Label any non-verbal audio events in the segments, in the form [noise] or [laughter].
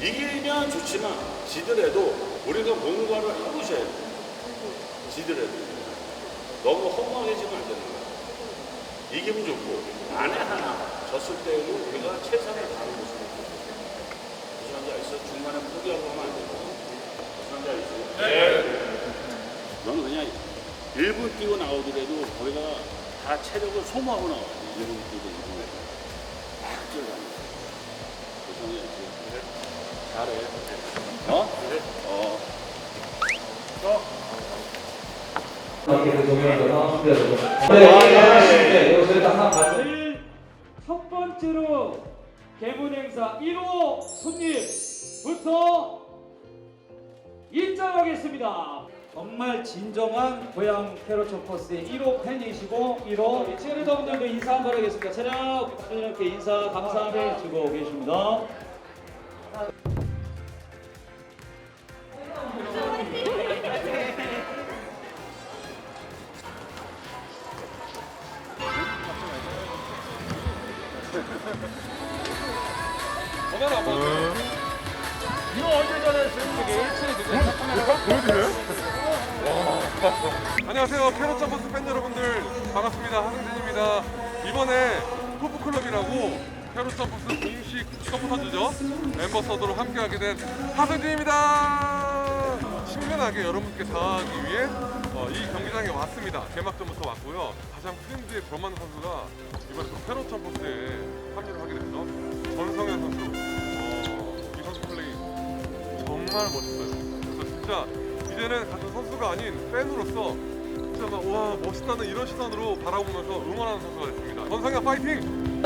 이기면 좋지만 지더라도 우리가 뭔가를 하고 있어야 돼. 지더라도. 너무 허무해지면 안 되는 거야. 이기면 좋고 안에 하나 졌을 때에도 우리가 최선을 다하는 모습을. 무슨 말인지 알겠어? 중간에 포기하고 하면 안 되고 무슨 말인지 알겠어? 네. 너는 그냥 1분 뛰고 나오더라도 거기가 다 체력을 소모하고 나와 야 돼. 1분 뛰고 2분. 딱 뛰어가는 거야. 무슨 말인지 알겠어? 잘해. 어? 어. 제일 첫 번째로 개문 행사 1호 손님부터 입장하겠습니다. 정말 진정한 고향 테러촌 버스의 1호 팬이시고 1호 치어리더분들도 인사 한번 하겠습니다. 차렷 이렇게 인사 감사하게 주고 계십니다. [laughs] 안녕하세요. 캐럿 점버스 팬 여러분들 반갑습니다. 하승진입니다. 이번에 토프클럽이라고 캐럿 점버스 공식 서포터즈죠. 멤버서드로 함께하게 된 하승진입니다. 친근하게 여러분께 다가가기 위해 어, 이 경기장에 왔습니다. 개막전부터 왔고요. 가장 트렌드의 브로만 선수가 이번 또 캐럿 점버스에 합류를 하게 됐죠. 전성 정말 멋있어요. 그래서 진짜 이제는 같은 선수가 아닌 팬으로서 진짜 막 와 멋있다는 이런 시선으로 바라보면서 응원하는 선수가 됐습니다. 전성현 파이팅!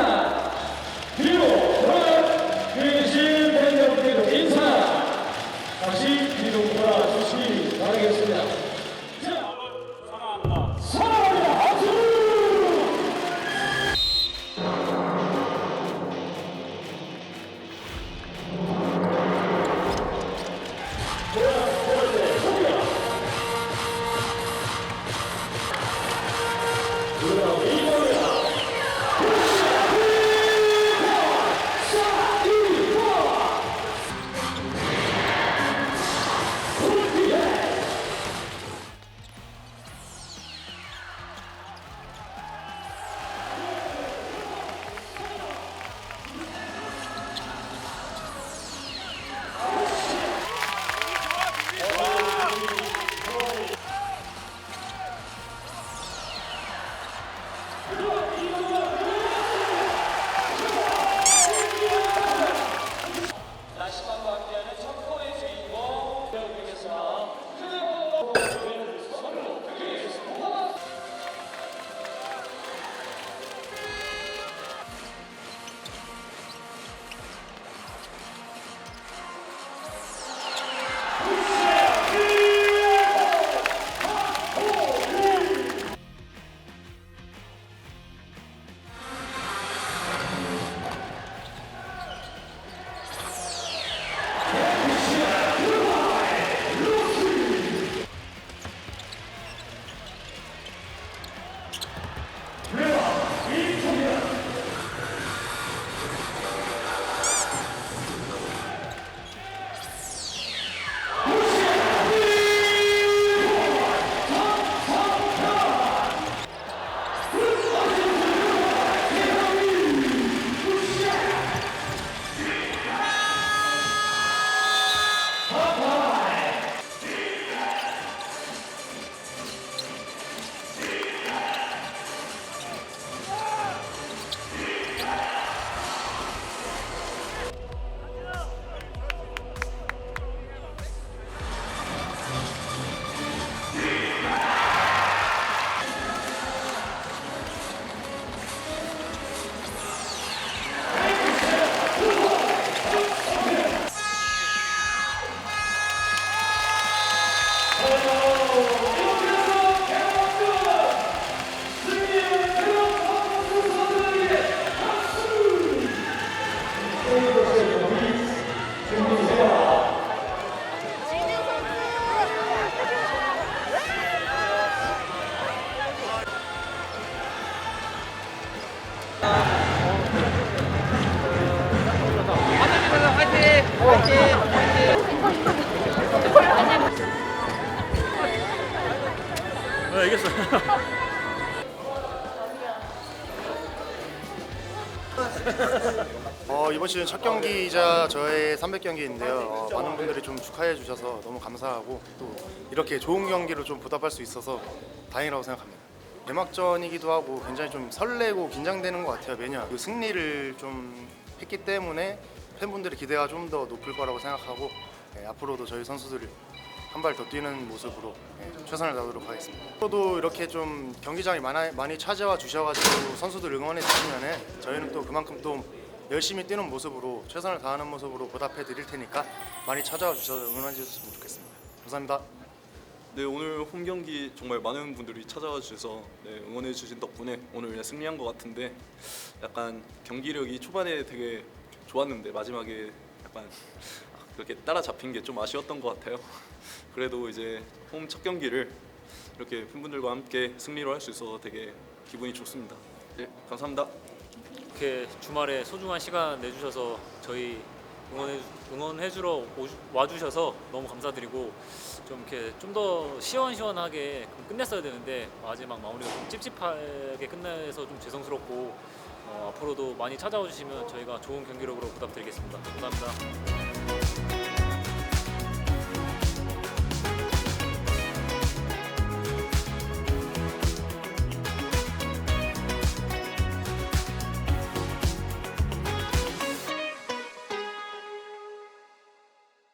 어, 이번 시즌 첫 경기이자 저의 300경기인데요. 어, 많은 분들이 좀 축하해 주셔서 너무 감사하고 또 이렇게 좋은 경기로 좀 보답할 수 있어서 다행이라고 생각합니다. 개막전이기도 하고 굉장히 좀 설레고 긴장되는 것 같아요. 매년 그 승리를 좀 했기 때문에 팬분들의 기대가 좀 더 높을 거라고 생각하고 예, 앞으로도 저희 선수들이 한 발 더 뛰는 모습으로 예, 최선을 다하도록 하겠습니다. 앞으로도 이렇게 좀 경기장이 많이, 많이 찾아와 주셔가지고 선수들 응원해 주시면은 저희는 또 그만큼 또 열심히 뛰는 모습으로 최선을 다하는 모습으로 보답해 드릴 테니까 많이 찾아와 주셔서 응원해 주셨으면 좋겠습니다. 감사합니다. 네 오늘 홈 경기 정말 많은 분들이 찾아와 주셔서 네, 응원해 주신 덕분에 오늘 그냥 승리한 것 같은데 약간 경기력이 초반에 되게 좋았는데 마지막에 약간 그렇게 따라잡힌 게 좀 아쉬웠던 것 같아요. 그래도 이제 홈 첫 경기를 이렇게 팬분들과 함께 승리로 할 수 있어서 되게 기분이 좋습니다. 네 감사합니다. 이렇게 주말에 소중한 시간 내주셔서 저희 응원해 응원해주러 오주- 와주셔서 너무 감사드리고 좀 이렇게 좀 더 시원시원하게 끝냈어야 되는데 마지막 마무리가 좀 찝찝하게 끝내서 좀 죄송스럽고 어, 앞으로도 많이 찾아와 주시면 저희가 좋은 경기력으로 부탁드리겠습니다. 감사합니다.